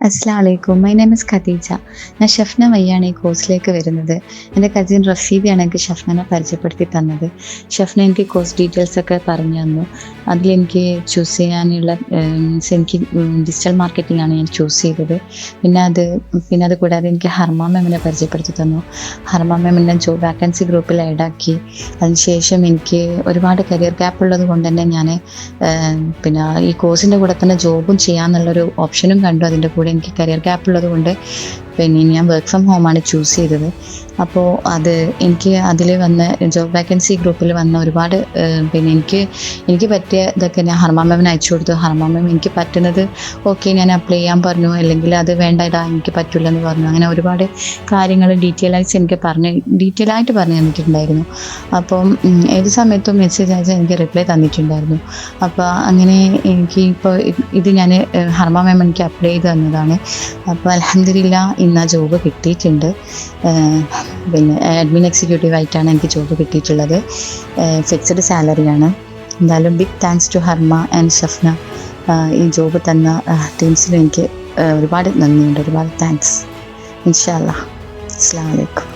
അസ്സാം വലൈക്കും my name is Khadija. ഞാൻ ഷഫ്ന വയ്യാണ് ഈ കോഴ്സിലേക്ക് വരുന്നത്. എന്റെ കസിൻ റഫീദയാണ് എനിക്ക് ഷഫ്നനെ പരിചയപ്പെടുത്തി തന്നത്. ഷഫ്ന എനിക്ക് കോഴ്സ് ഡീറ്റെയിൽസ് ഒക്കെ പറഞ്ഞു തന്നു. അതിലെനിക്ക് ചൂസ് ചെയ്യാനുള്ള മീൻസ് എനിക്ക് ഡിജിറ്റൽ മാർക്കറ്റിംഗ് ആണ് ഞാൻ ചൂസ് ചെയ്തത്. പിന്നെ അത് പിന്നെ അത് കൂടാതെ എനിക്ക് ഹർമ മാമിനെ പരിചയപ്പെടുത്തി തന്നു. ഹർമ മാമിനെ ജോബ് വാക്കൻസി ഗ്രൂപ്പിൽ ആഡാക്കി അതിനുശേഷം എനിക്ക് ഒരുപാട് കരിയർ ഗ്യാപ്പ് ഉള്ളത് കൊണ്ട് തന്നെ ഞാൻ പിന്നെ ഈ കോഴ്സിന്റെ കൂടെ തന്നെ ജോബും ചെയ്യാമെന്നുള്ളൊരു ഓപ്ഷനും കണ്ടു. അതിന്റെ കൂടെ എനിക്ക് കരിയർ ഗ്യാപ്പ് ഉള്ളത് കൊണ്ട് പിന്നെ ഞാൻ വർക്ക് ഫ്രം ഹോം ആണ് ചൂസ് ചെയ്തത്. അപ്പോൾ അത് എനിക്ക് അതിൽ വന്ന ജോബ് വേക്കൻസി ഗ്രൂപ്പിൽ വന്ന ഒരുപാട് പിന്നെ എനിക്ക് എനിക്ക് പറ്റിയ ഇതൊക്കെ ഞാൻ ഹർമാ മാമിന് അയച്ചു കൊടുത്തു. ഹർമാ മാം എനിക്ക് പറ്റുന്നത് ഓക്കെ ഞാൻ അപ്ലൈ ചെയ്യാൻ പറഞ്ഞു. അല്ലെങ്കിൽ അത് വേണ്ട ഇതാ എനിക്ക് പറ്റില്ല എന്ന് പറഞ്ഞു. അങ്ങനെ ഒരുപാട് കാര്യങ്ങൾ ഡീറ്റെയിൽ ആയിട്ട് എനിക്ക് പറഞ്ഞ് ഡീറ്റെയിൽ ആയിട്ട് പറഞ്ഞു തന്നിട്ടുണ്ടായിരുന്നു. അപ്പം ഏത് സമയത്തും മെസ്സേജ് അയച്ചാൽ എനിക്ക് റിപ്ലൈ തന്നിട്ടുണ്ടായിരുന്നു. അപ്പോൾ അങ്ങനെ എനിക്ക് ഇപ്പോൾ ഇത് ഞാൻ ഹർമാ എനിക്ക് അപ്ലൈ ചെയ്ത് തന്നതാണ്. അപ്പോൾ അലഹമില്ല ഇന്ന് ആ ജോബ് കിട്ടിയിട്ടുണ്ട്. പിന്നെ അഡ്മിൻ എക്സിക്യൂട്ടീവ് ആയിട്ടാണ് എനിക്ക് ജോബ് കിട്ടിയിട്ടുള്ളത്. ഫിക്സഡ് സാലറിയാണ് എന്തായാലും big thanks to Harma and Shafna ഈ ജോബ് തന്ന ടീംസിലും എനിക്ക് ഒരുപാട് നന്ദിയുണ്ട്. ഒരുപാട് താങ്ക്സ് ഇൻഷാ അല്ലാ അസ്സാം വലൈക്കും